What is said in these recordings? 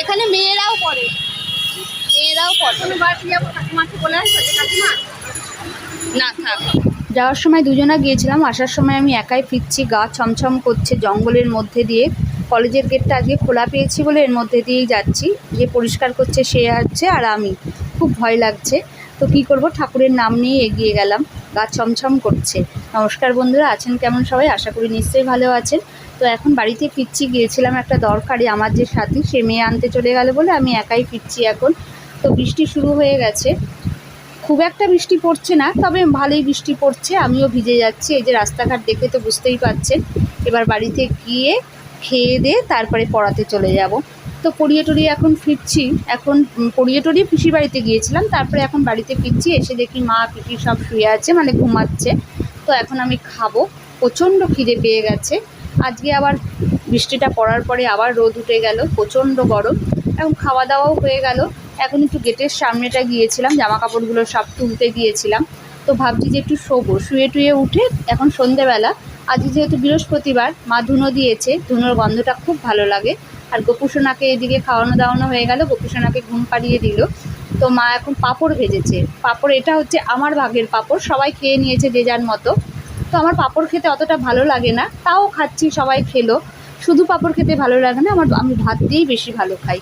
এখানে মেয়েরাও পড়ে। মেয়েরাও পড়ে। না, থাক। যাওয়ার সময় দুজনা গিয়েছিলাম, আসার সময় আমি একাই ফিরছি, গা ছমছম করছে জঙ্গলের মধ্যে দিয়ে। কলেজের গেটটা আজকে খোলা পেয়েছি বলে এর মধ্যে দিয়েই যাচ্ছি। যে পরিষ্কার করছে সে আছে আর আমি। খুব ভয় লাগছে। তো কী করব? ঠাকুরের নাম নিয়ে এগিয়ে গেলাম। গা ছমছম করছে। নমস্কার বন্ধুরা, আছেন কেমন সবাই? আশা করি নিশ্চয়ই ভালো আছেন। তো এখন বাড়িতে ফিরছি, গিয়েছিলাম একটা দরকারি আমার যে সাথী, সে মেয়ে আনতে চলে গেল বলে আমি একাই ফিরছি এখন। তো বৃষ্টি শুরু হয়ে গেছে। খুব একটা বৃষ্টি পড়ছে না, তবে ভালোই বৃষ্টি পড়ছে, আমিও ভিজে যাচ্ছি। এই যে রাস্তাঘাট দেখে তো বুঝতেই পারছেন। এবার বাড়িতে গিয়ে খেয়ে দিয়ে তারপরে পড়াতে চলে যাব। তো পড়িয়ে টড়িয়ে এখন ফিরছি। এখন পড়িয়ে টড়িয়ে পিসির বাড়িতে গিয়েছিলাম, তারপরে এখন বাড়িতে ফিরছি। এসে দেখি মা, পিসি সব শুয়ে আছে মানে ঘুমাচ্ছে। তো এখন আমি খাব। প্রচণ্ড খিদে পেয়ে গেছে। আজকে আবার বৃষ্টিটা পড়ার পরে আবার রোদ উঠে গেল, প্রচণ্ড গরম। এখন খাওয়া দাওয়াও হয়ে গেল। এখন একটু গেটের সামনেটা গিয়েছিলাম জামা কাপড়গুলো সব তুলতে গিয়েছিলাম। তো ভাবছি যে একটু শোবো, শুয়ে টুয়ে উঠে এখন সন্ধেবেলা। আজ যেহেতু বৃহস্পতিবার, মা ধুনো দিয়েছে, ধুনোর গন্ধটা খুব ভালো লাগে। আর গোপুসোনাকে এদিকে খাওয়ানো দাওয়ানো হয়ে গেল, গোপুসোনাকে ঘুম পাড়িয়ে দিল। তো মা এখন পাঁপড় ভেজেছে। পাঁপড়, এটা হচ্ছে আমার ভাগের পাঁপড়, সবাই খেয়ে নিয়েছে যে যার মতো। তো আমার পাঁপড় খেতে অতটা ভালো লাগে না। তাও খাচ্ছি, সবাই খেলো। শুধু পাঁপড় খেতে ভালো লাগে না, আমার আমি ভাত দিয়েই বেশি ভালো খাই।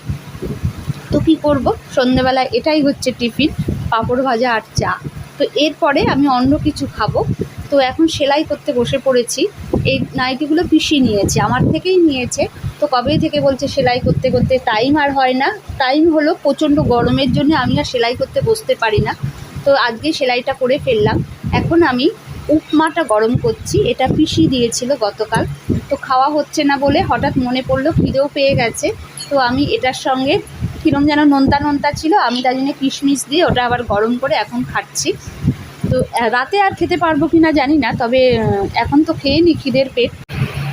তো কী করব? সন্ধেবেলায় এটাই হচ্ছে টিফিন, পাঁপড় ভাজা আর চা। তো এরপরে আমি অন্য কিছু খাব। তো এখন সেলাই করতে বসে পড়েছি। এই নাইটিগুলো পিসি নিয়েছে, আমার থেকেই নিয়েছে। তো কবে থেকে বলছে সেলাই করতে করতে টাইম আর হয় না। টাইম হলো প্রচণ্ড গরমের জন্য আমি আর সেলাই করতে বসতে পারি না। তো আজকে সেলাইটা করে ফেললাম। এখন আমি উপমাটা গরম করছি, এটা পিসি দিয়েছিল গতকাল। তো খাওয়া হচ্ছে না বলে হঠাৎ মনে পড়ল, খিদেও পেয়ে গেছে। তো আমি এটার সঙ্গে কিরম যেন নোনতা নোনতা ছিল, আমি তাই জন্য কিশমিশ দিয়ে ওটা আবার গরম করে এখন খাচ্ছি। তো রাতে আর খেতে পারব কি না জানি না, তবে এখন তো খেয়ে নি খিদের পেট।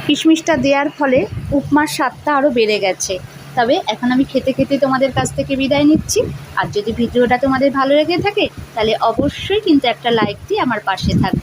কিশমিশটা দেওয়ার ফলে উপমার স্বাদটা আরও বেড়ে গেছে। তবে এখন আমি খেতে খেতে তোমাদের কাছ থেকে বিদায় নিচ্ছি। আর যদি ভিডিওটা তোমাদের ভালো লেগে থাকে, তাহলে অবশ্যই কিন্তু একটা লাইক দিয়ে আমার পাশে থাকবে